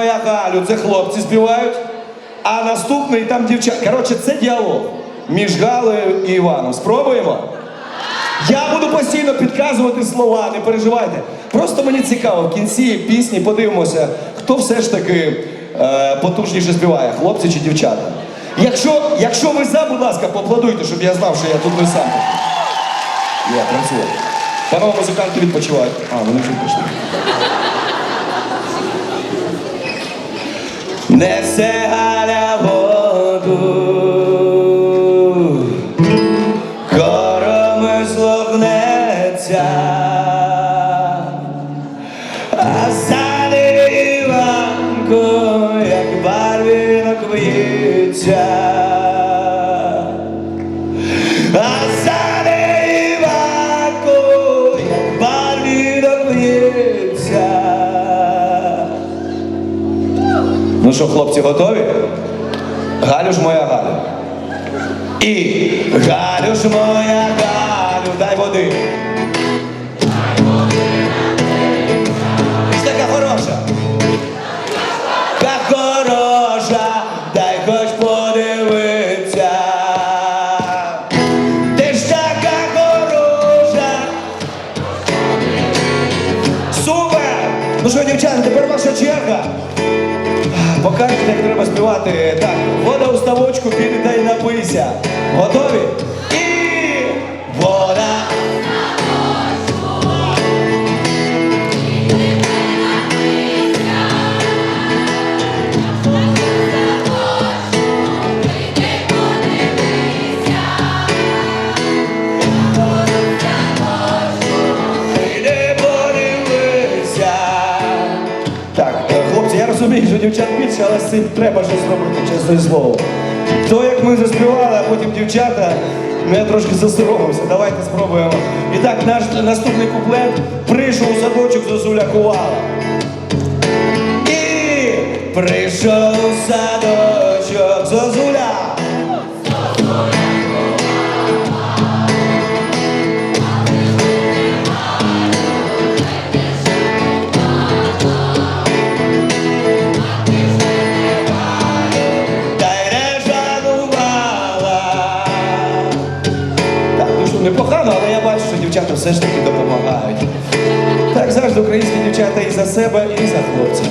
Моя Галю, це хлопці співають, а наступний там дівчата. Коротше, це діалог між Галею і Іваном. Спробуємо? Я буду постійно підказувати слова, не переживайте. Просто мені цікаво, в кінці пісні подивимося, хто все ж таки е, потужніше співає, хлопці чи дівчата. Якщо, якщо ви за, будь ласка, поаплодуйте, щоб я знав, що я тут не сам. Я працюю. Панове музиканти відпочивають. А, вони вже пішли. Несе Галя воду, корами злогнеться, а сади Іванко, як барвінок в'ється. Що, хлопці, готові? Галю ж моя Галя. І Галю ж моя Галю, дай води. Ну що, дівчата, тепер ваша черга. Покажете, як треба співати. Так, вода у ставочку, піди та й напийся. Готові? Що дівчат більше, але з цим треба щось робити, чесне слово. То, як ми заспівали, а потім дівчата, ну я трошки засоромився. Давайте спробуємо. І так, наш наступний куплет прийшов у садочок Зозуля кувала. І прийшов у садочок дівчата все ж таки допомагають. Так, завжди українські дівчата і за себе, і за хлопців.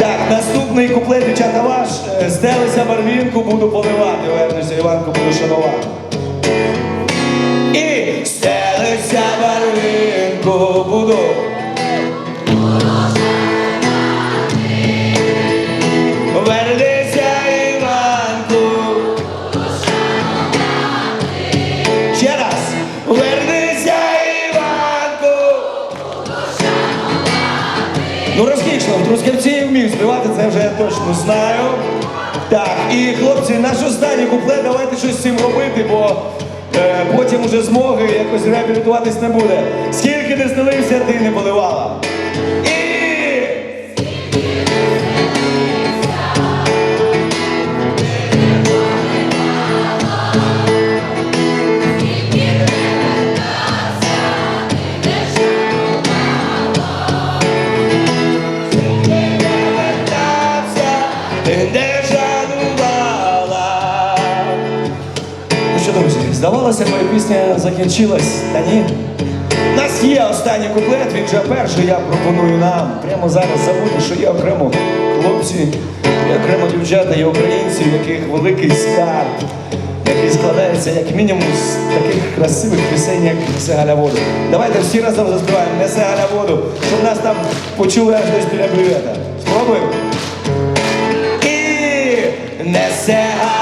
Так, наступний куплет, дівчата ваш. Е, Стелися барвінку, буду поливати. Вернуся, Іванку буду шанувати. Розкішно, в Трускавці вмів співати, це вже я точно знаю. Так, і хлопці, наш останній куплет, давайте щось з цим робити, бо е, потім уже змоги якось реабілітуватись не буде. Скільки не стелився, ти не поливала. І... здавалося, моя пісня закінчилась, та ні. У нас є останній куплет, він вже перший, я пропоную нам прямо зараз забути, що є окремо хлопці, є окремо дівчата, є українці, в яких великий скарб, який складається як мінімум з таких красивих пісень, як «Несе Галя воду». Давайте всі разом заспіваємо «Несе Галя воду», щоб нас там почули аж десь біля брювета. Спробуємо? І несе Галя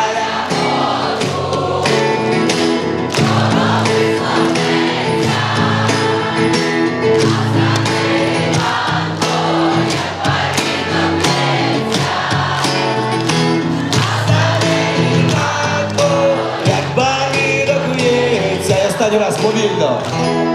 як барвінок